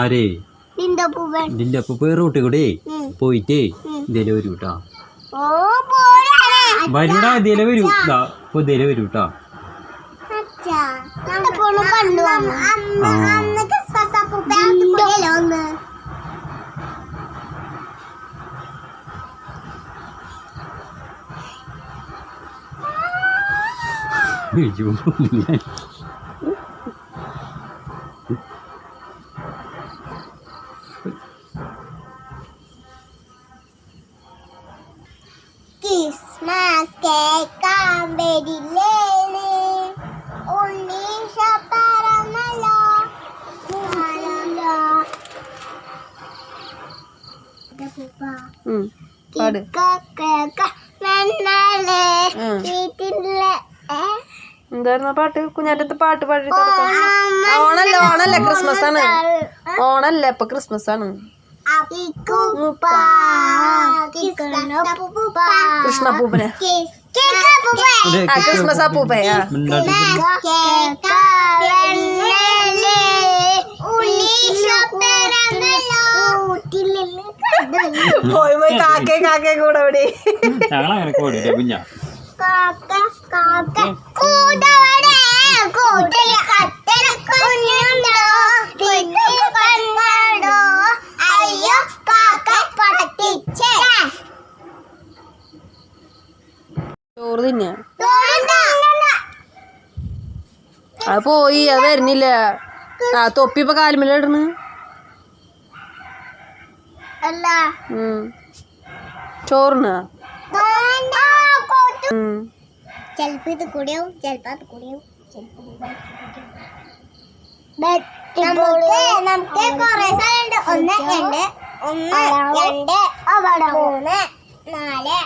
ആരേ? നിന്റെ അപ്പ ഇതിന്റെ അപ്പൊ പേര് റൂട്ടി കൂടെ പോയിട്ടേ ഇതിലെ വരൂ കേട്ടാ ഓ പോരാ വരൂടാ ഇതിലെ വരൂ. ഇപ്പൊ ഇതിലെ വരൂ കേട്ടാ അയ്യോ ക്രിസ്മസ് കേക്കാൻ വരില്ലേ ഉണ്ണീഷ. വീട്ടിലെ എന്തായിരുന്നു പാട്ട്? കുഞ്ഞാറ്റത്തെ പാട്ട് പാടി ഓണല്ലേ ഓണല്ലേ ക്രിസ്മസ് ആണ് ഓണല്ലേ ഇപ്പൊ ക്രിസ്മസ് ആണ് അപ്പിക്കുപ്പ പൂപ്പന്. ആ ക്രിസ്മസ് അപ്പൂപ്പേ ആ. പോയി പോയി കാക്കേ കാക്കേ കൂടെ ഇവിടെ. ഞങ്ങളങ്ങനെ കോടില്ല കുഞ്ഞാ. അയ്യോ ചോറ് തിന്നാ? അത് പോയി അത് വരുന്നില്ല. ആ തൊപ്പി ഇപ്പൊ കാലുമല ഇടണ്. ചോറിനാ? ഉം. ചെലപ്പോ ഇത് കൂടിയാവും ചെലപ്പോ അത് കൂടിയാവും നമുക്ക് നമുക്ക് കൊറേ സ്ഥലമുണ്ട് ഒന്ന് രണ്ട് ഒന്ന് രണ്ട് മൂന്ന് നാല്